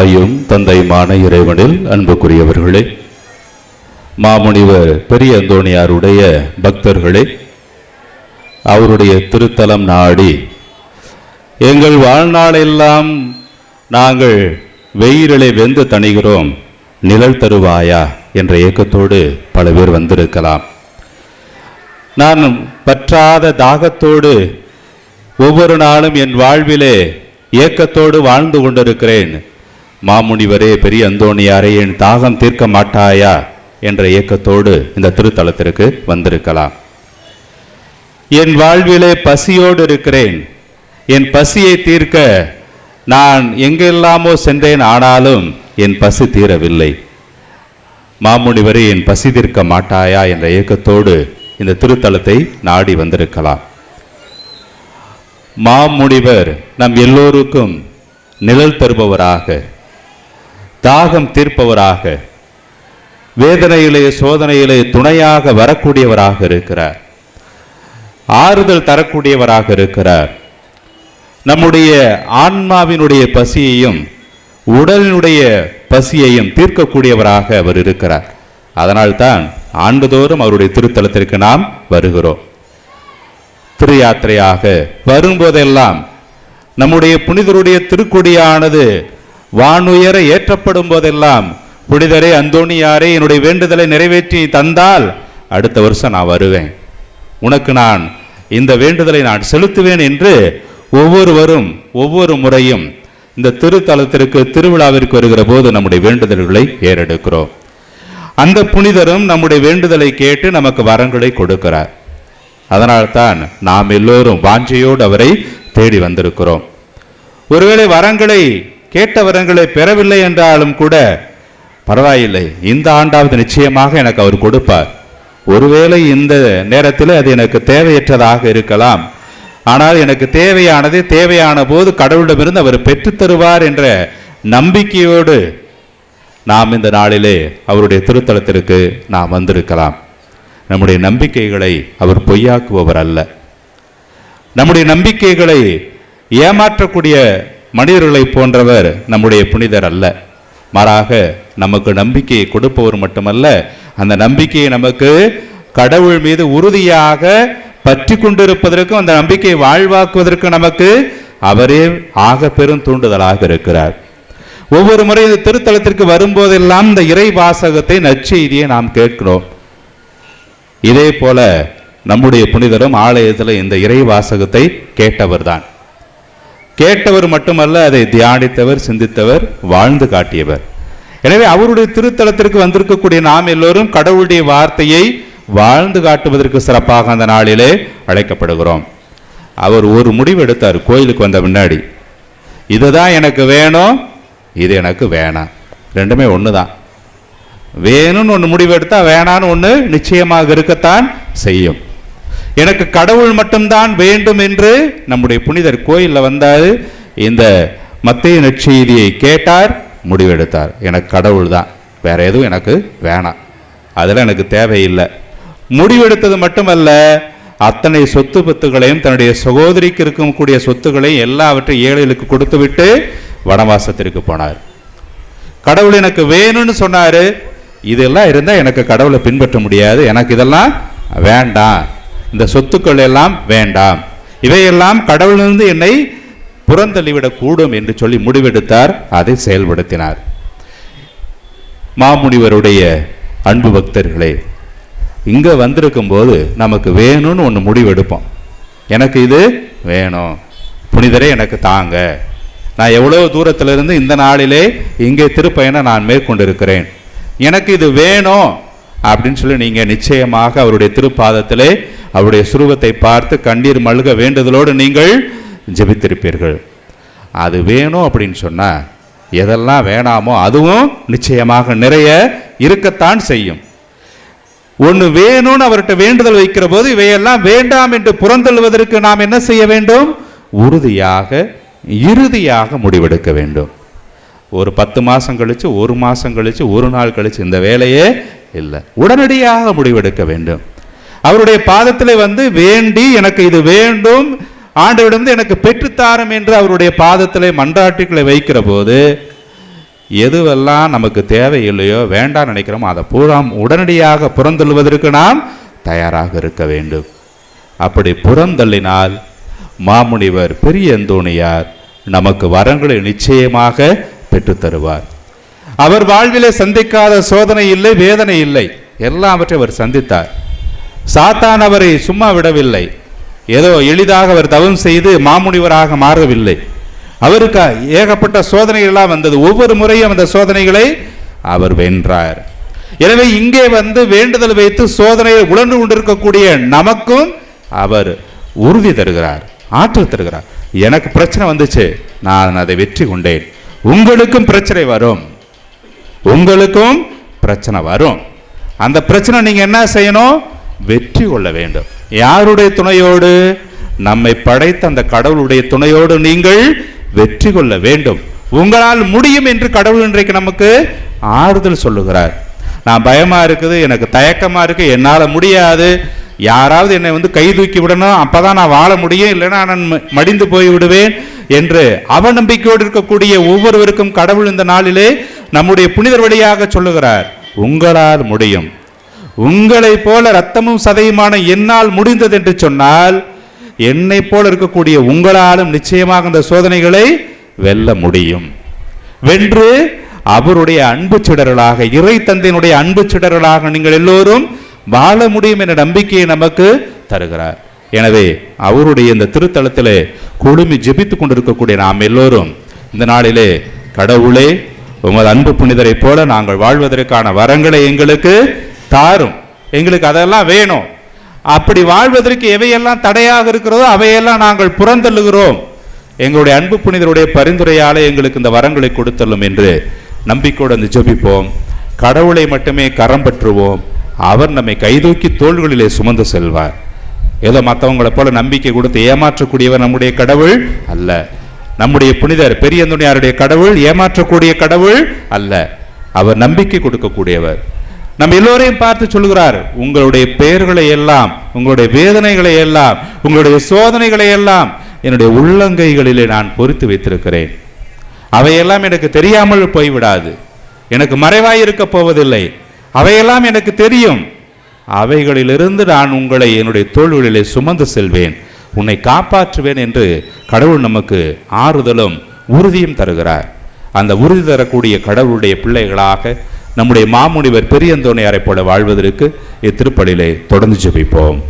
தாயும் தந்தையுமான இறைவனில் அன்புக்குரியவர்களே மாமுனிவர் பெரிய அந்தோணியாருடைய பக்தர்களே அவருடைய திருத்தலம் நாடி எங்கள் வாழ்நாளெல்லாம் நாங்கள் வெயிலிலே வெந்து தணிகிறோம் நிழல் தருவாயா என்ற ஏக்கத்தோடு பல பேர் வந்திருக்கலாம். நான் பற்றாத தாகத்தோடு ஒவ்வொரு நாளும் என் வாழ்விலே ஏக்கத்தோடு வாழ்ந்து கொண்டிருக்கிறேன். மாமுனிவரே பெரிய அந்தோணியாரே என் தாகம் தீர்க்க மாட்டாயா? என்ற இயக்கத்தோடு இந்த திருத்தலத்திற்கு வந்திருக்கலாம். என் வாழ்விலே பசியோடு இருக்கிறேன். என் பசியை தீர்க்க நான் எங்கெல்லாமோ சென்றேன் ஆனாலும் என் பசி தீரவில்லை. மாமுனிவரே என் பசி தீர்க்க மாட்டாயா? என்ற இயக்கத்தோடு இந்த திருத்தலத்தை நாடி வந்திருக்கலாம். மாமுனிவர் நம் எல்லோருக்கும் நிழல் தருபவராக தாகம் தீர்ப்பவராக வேதனையிலே சோதனையிலே துணையாக வரக்கூடியவராக இருக்கிறார். ஆறுதல் தரக்கூடியவராக இருக்கிறார். நம்முடைய ஆன்மாவினுடைய பசியையும் உடலினுடைய பசியையும் தீர்க்கக்கூடியவராக அவர் இருக்கிறார். அதனால்தான் ஆண்டுதோறும் அவருடைய திருத்தலத்திற்கு நாம் வருகிறோம். திரு யாத்திரையாக வரும்போதெல்லாம் நம்முடைய புனிதருடைய திருக்கொடியானது வானுயர ஏற்றப்படும் போதெல்லாம் புனிதரே அந்தோணியாரே என்னுடைய வேண்டுதலை நிறைவேற்றி தந்தால் அடுத்த வருஷம் நான் வருவேன். உனக்கு நான் இந்த வேண்டுதலை நான் செலுத்துவேன் என்று ஒவ்வொருவரும் ஒவ்வொரு முறையும் இந்த திருத்தலத்திற்கு திருவிழாவிற்கு வருகிற போது நம்முடைய வேண்டுதல்களை ஏறெடுக்கிறோம். அந்த புனிதரும் நம்முடைய வேண்டுதலை கேட்டு நமக்கு வரங்களை கொடுக்கிறார். அதனால்தான் நாம் எல்லோரும் வாஞ்சையோடு அவரை தேடி வந்திருக்கிறோம். ஒருவேளை வரங்களை கேட்ட வரங்களை பெறவில்லை என்றாலும் கூட பரவாயில்லை. இந்த ஆண்டாவது நிச்சயமாக எனக்கு அவர் கொடுப்பார். ஒருவேளை இந்த நேரத்தில் அது எனக்கு தேவையற்றதாக இருக்கலாம். ஆனால் எனக்கு தேவையானது தேவையான போது கடவுளிடமிருந்து அவர் பெற்றுத் தருவார் என்ற நம்பிக்கையோடு நாம் இந்த நாளிலே அவருடைய திருத்தலத்திற்கு நாம் வந்திருக்கலாம். நம்முடைய நம்பிக்கைகளை அவர் பொய்யாக்குபவர் அல்ல. நம்முடைய நம்பிக்கைகளை ஏமாற்றக்கூடிய மனிதர்களை போன்றவர் நம்முடைய புனிதர் அல்ல. மாறாக நமக்கு நம்பிக்கையை கொடுப்பவர் மட்டுமல்ல அந்த நம்பிக்கையை நமக்கு கடவுள் மீது உறுதியாக பற்றி கொண்டிருப்பதற்கும் அந்த நம்பிக்கையை வாழ்வாக்குவதற்கு நமக்கு அவரே ஆக பெரும் தூண்டுதலாக இருக்கிறார். ஒவ்வொரு முறை இந்த திருத்தலத்திற்கு வரும்போதெல்லாம் இந்த இறை வாசகத்தை நற்செய்தியை நாம் கேட்கிறோம். இதே போல நம்முடைய புனிதரும் ஆலயத்தில் இந்த இறை வாசகத்தை கேட்டவர்தான். கேட்டவர் மட்டுமல்ல அதை தியானித்தவர் சிந்தித்தவர் வாழ்ந்து காட்டியவர். எனவே அவருடைய திருத்தலத்திற்கு வந்திருக்கக்கூடிய நாம் எல்லோரும் கடவுளுடைய வார்த்தையை வாழ்ந்து காட்டுவதற்கு சிறப்பாக அந்த நாளிலே அழைக்கப்படுகிறோம். அவர் ஒரு முடிவு எடுத்தார் கோயிலுக்கு வந்த முன்னாடி. இதுதான் எனக்கு வேணும் இது எனக்கு வேணாம். ரெண்டுமே ஒன்று தான் வேணும்னு ஒன்று முடிவு எடுத்தால் வேணான்னு ஒன்று நிச்சயமாக இருக்கத்தான் செய்யும். எனக்கு கடவுள் மட்டும்தான் வேண்டும் என்று நம்முடைய புனிதர் கோயிலில் வந்தார். இந்த மத்திய நற்செய்தியை கேட்டார் முடிவெடுத்தார். எனக்கு கடவுள் தான் வேற எதுவும் எனக்கு வேணாம். அதெல்லாம் எனக்கு தேவையில்லை. முடிவெடுத்தது மட்டுமல்ல அத்தனை சொத்து பத்துகளையும் தன்னுடைய சகோதரிக்கு இருக்கக்கூடிய சொத்துக்களையும் எல்லாவற்றையும் ஏழைகளுக்கு கொடுத்துவிட்டு வனவாசத்திற்கு போனார். கடவுள் எனக்கு வேணும்னு சொன்னார். இதெல்லாம் இருந்தால் எனக்கு கடவுளை பின்பற்ற முடியாது. எனக்கு இதெல்லாம் வேண்டாம். இந்த சொத்துக்கள் எல்லாம் வேண்டாம். இவையெல்லாம் கடவுளிலிருந்து என்னை புறந்தள்ளிவிடக்கூடும் என்று சொல்லி முடிவெடுத்தார். அதை செயல்படுத்தினார். மாமுனிவருடைய அன்பு பக்தர்களே இங்கே வந்திருக்கும் போது நமக்கு வேணும்னு ஒன்று முடிவெடுப்போம். எனக்கு இது வேணும். புனிதரே எனக்கு தாங்க. நான் எவ்வளோ தூரத்திலிருந்து இந்த நாளிலே இங்கே திருப்பயணம் நான் மேற்கொண்டிருக்கிறேன். எனக்கு இது வேணும். அப்படின்னு சொல்லி நீங்கள் நிச்சயமாக அவருடைய திருப்பாதத்திலே அவருடைய சுருவத்தை பார்த்து கண்ணீர் மழுக வேண்டுதலோடு நீங்கள் ஜெபித்திருப்பீர்கள். அது வேணும் அப்படின்னு சொன்னால் எதெல்லாம் வேணாமோ அதுவும் நிச்சயமாக நிறைய இருக்கத்தான் செய்யும். ஒன்று வேணும்னு அவர்கிட்ட வேண்டுதல் வைக்கிற போது இவையெல்லாம் வேண்டாம் என்று புறந்தள்ளுவதற்கு நாம் என்ன செய்ய வேண்டும்? உறுதியாக இறுதியாக முடிவெடுக்க வேண்டும். ஒரு பத்து மாதம் கழித்து ஒரு மாதம் கழித்து ஒரு நாள் கழித்து இந்த வேலையே இல்லை. உடனடியாக முடிவெடுக்க வேண்டும். அவருடைய பாதத்தில் வந்து வேண்டி எனக்கு இது வேண்டும் ஆண்டவரிடம் எனக்கு பெற்றுத்தாரும் என்று அவருடைய பாதத்தில் மன்றாட்டுக்களை வைக்கிற போது எதுவெல்லாம் நமக்கு தேவையில்லையோ வேண்டாம் நினைக்கிறோமோ அதை பூரா உடனடியாக புறந்தள்ளுவதற்கு நாம் தயாராக இருக்க வேண்டும். அப்படி புறந்தள்ளினால் மாமுனிவர் பெரிய தோணியார் நமக்கு வரங்களை நிச்சயமாக பெற்றுத்தருவார். தருவார் அவர் வாழ்விலே சந்திக்காத சோதனை இல்லை வேதனை இல்லை. எல்லாவற்றையும் அவர் சந்தித்தார். சாத்தான் அவரை சும்மா விடவில்லை. ஏதோ எளிதாக அவர் தவம் செய்து மாமுனிவராக மாறவில்லை. அவருக்கு ஏகப்பட்ட சோதனைகளெல்லாம் வந்தது. ஒவ்வொரு முறையும் அந்த சோதனைகளை அவர் வென்றார். எனவே இங்கே வந்து வேண்டுதல் வைத்து சோதனையை உழந்து கொண்டிருக்கக்கூடிய நமக்கும் அவர் உறுதி தருகிறார் ஆற்றல் தருகிறார். எனக்கு பிரச்சனை வந்துச்சு. நான் அதை வெற்றி கொண்டேன். உங்களுக்கும் பிரச்சனை வரும். உங்களுக்கும் பிரச்சனை வரும். அந்த பிரச்சனை நீங்கள் என்ன செய்யணும்? வெற்றி கொள்ள வேண்டும். யாருடைய துணையோடு? நம்மை படைத்த அந்த கடவுளுடைய துணையோடு நீங்கள் வெற்றி கொள்ள வேண்டும். உங்களால் முடியும் என்று கடவுள் இன்றைக்கு நமக்கு ஆறுதல் சொல்லுகிறார். நான் பயமா இருக்குது எனக்கு தயக்கமா இருக்கு என்னால் முடியாது. யாராவது என்னை வந்து கை தூக்கி விடணும் அப்பதான் நான் வாழ முடியும் இல்லைன்னா நான் ம- மடிந்து போய் விடுவேன் என்று அவநம்பிக்கையோடு இருக்கக்கூடிய ஒவ்வொருவருக்கும் கடவுள் இந்த நாளிலே நம்முடைய புனிதர் வழியாக சொல்லுகிறார் உங்களால் முடியும். உங்களை போல ரத்தமும் சதையுமான என்னால் முடிந்தது என்று சொன்னால் என்னை போல இருக்கக்கூடிய உங்களாலும் நிச்சயமாக இந்த சோதனைகளை வெல்ல முடியும். வென்று அவருடைய அன்பு சிடர்களாக இறை தந்தையினுடைய அன்பு சிடர்களாக நீங்கள் எல்லோரும் வாழ முடியும் என்ற நம்பிக்கையை நமக்கு தருகிறார். எனவே அவருடைய இந்த திருத்தலத்திலே குழுமி ஜெபித்துக் கொண்டிருக்கக்கூடிய நாம் எல்லோரும் இந்த நாளிலே கடவுளே உமது அன்பு புனிதரைப் போல நாங்கள் வாழ்வதற்கான வரங்களை எங்களுக்கு தாரும். எங்களுக்கு அதெல்லாம் வேணும். அப்படி வாழ்வதற்கு எவையெல்லாம் தடையாக இருக்கிறதோ அவையெல்லாம் நாங்கள் புறந்தள்ளுகிறோம். எங்களுடைய அன்பு புனிதருடைய பரிந்துரையாலே எங்களுக்கு இந்த வரங்களை கொடுத்தள்ளும் என்று நம்பிக்கையோடு வந்து ஜபிப்போம். கடவுளை மட்டுமே கரம் பற்றுவோம். அவர் நம்மை கைதூக்கி தோள்களிலே சுமந்து செல்வார். ஏதோ மற்றவங்களை போல நம்பிக்கை கொடுத்து ஏமாற்றக்கூடியவர் நம்முடைய கடவுள் அல்ல. நம்முடைய புனிதர் பெரிய துணியாருடைய கடவுள் ஏமாற்றக்கூடிய கடவுள் அல்ல. அவர் நம்பிக்கை கொடுக்கக்கூடியவர். நம்ம எல்லோரையும் பார்த்து சொல்கிறார் உங்களுடைய பெயர்களை எல்லாம் உங்களுடைய வேதனைகளை எல்லாம் உங்களுடைய சோதனைகளை எல்லாம் என்னுடைய உள்ளங்கைகளிலே நான் பொறித்து வைத்திருக்கிறேன். அவையெல்லாம் எனக்கு தெரியாமல் போய்விடாது. எனக்கு மறைவாய் இருக்க போவதில்லை. அவையெல்லாம் எனக்கு தெரியும். அவைகளிலிருந்து நான் உங்களை என்னுடைய தோல்விகளிலே சுமந்து செல்வேன். உன்னை காப்பாற்றுவேன் என்று கடவுள் நமக்கு ஆறுதலும் உறுதியும் தருகிறார். அந்த உறுதி தரக்கூடிய கடவுளுடைய பிள்ளைகளாக நம்முடைய மாமுனிவர் பெரியந்தோணையாரைப் போல வாழ்வதற்கு இத்திருப்பலிலே தொடர்ந்து ஜெபிப்போம்.